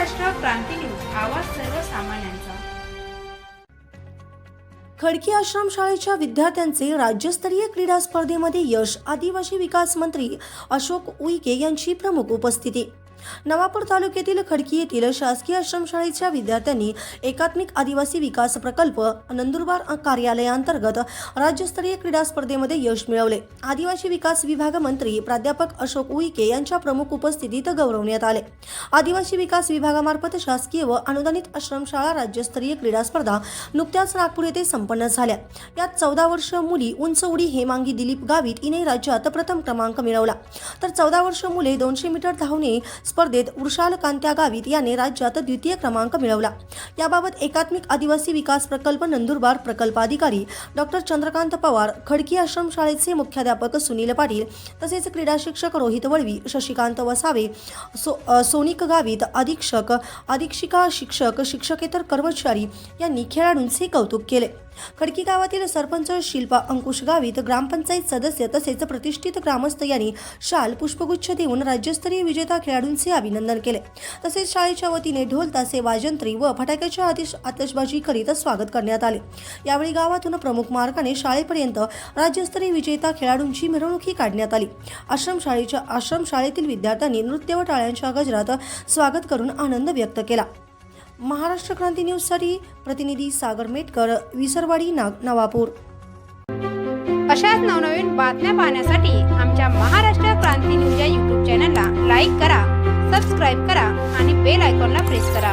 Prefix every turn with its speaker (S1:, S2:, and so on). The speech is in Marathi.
S1: महाराष्ट्र क्रांती न्यूज आवाज सर्वसामान्यांचा.
S2: खडकी आश्रम शाळेच्या विद्यार्थ्यांचे राज्यस्तरीय क्रीडा स्पर्धेमध्ये यश आदिवासी विकास मंत्री अशोक उईके यांची प्रमुख उपस्थिती. नवापूर तालुक्यातील खडकी येथील शासकीय आश्रमशाळेच्या विद्यार्थ्यांनी एकात्मिक आदिवासी विकास प्रकल्प नंदुरबार कार्यालयांतर्गत राज्यस्तरीय क्रीडा स्पर्धेमध्ये यश मिळवले. आदिवासी विकास विभाग मंत्री प्राध्यापक अशोक उईके यांच्या प्रमुख उपस्थितीत गौरवण्यात आले. आदिवासी विकास विभागामार्फत शासकीय व अनुदानित आश्रमशाळा राज्यस्तरीय क्रीडा स्पर्धा नुकत्याच नागपूर येथे संपन्न झाल्या. यात चौदा वर्ष मुली उंच उडी हेमांगी दिलीप गावित हिने राज्यात प्रथम क्रमांक मिळवला. तर चौदा वर्ष मुले दोनशे मीटर धावणे स्पर्धेत उर्शाल कांत्या गावित याने राज्यात द्वितीय क्रमांक मिळवला. याबाबत एकात्मिक आदिवासी विकास प्रकल्प नंदुरबार प्रकल्पाधिकारी डॉक्टर चंद्रकांत पवार खडकी आश्रम शाळेचे मुख्याध्यापक सुनील पाटील तसेच क्रीडा शिक्षक रोहित वळवी शशिकांत वसावे सो सोनिक गावित अधीक्षक अधीक्षिका शिक्षक शिक्षकेतर कर्मचारी यांनी खेळाडूंचे कौतुक केले. खडकी गावातील सरपंच शिल्पा अंकुश गावित ग्रामपंचायत सदस्य तसेच प्रतिष्ठित ग्रामस्थ यांनी शाल पुष्पगुच्छ देऊन राज्यस्तरीय विजेता खेळाडूंचे अभिनंदन केले. तसेच शाळेच्या वतीने ढोल तासे वाजंत्री व फटाक्याच्या आतिश आतषबाजी करीत स्वागत करण्यात आले. यावेळी गावातून प्रमुख मार्गाने शाळेपर्यंत राज्यस्तरीय विजेता खेळाडूंची मिरवणुकी काढण्यात आली. आश्रमशाळेच्या आश्रमशाळेतील विद्यार्थ्यांनी नृत्य व टाळ्यांच्या गजरात स्वागत करून आनंद व्यक्त केला. महाराष्ट्र क्रांती न्यूजसाठी प्रतिनिधी सागर मेटकर विसरवाडी नाग नवापूर.
S1: अशाच नवनवीन बातम्या पाहण्यासाठी आमच्या महाराष्ट्र क्रांती न्यूज या यूट्यूब चॅनलला लाईक करा सबस्क्राईब करा आणि बेल आयकॉनला प्रेस करा.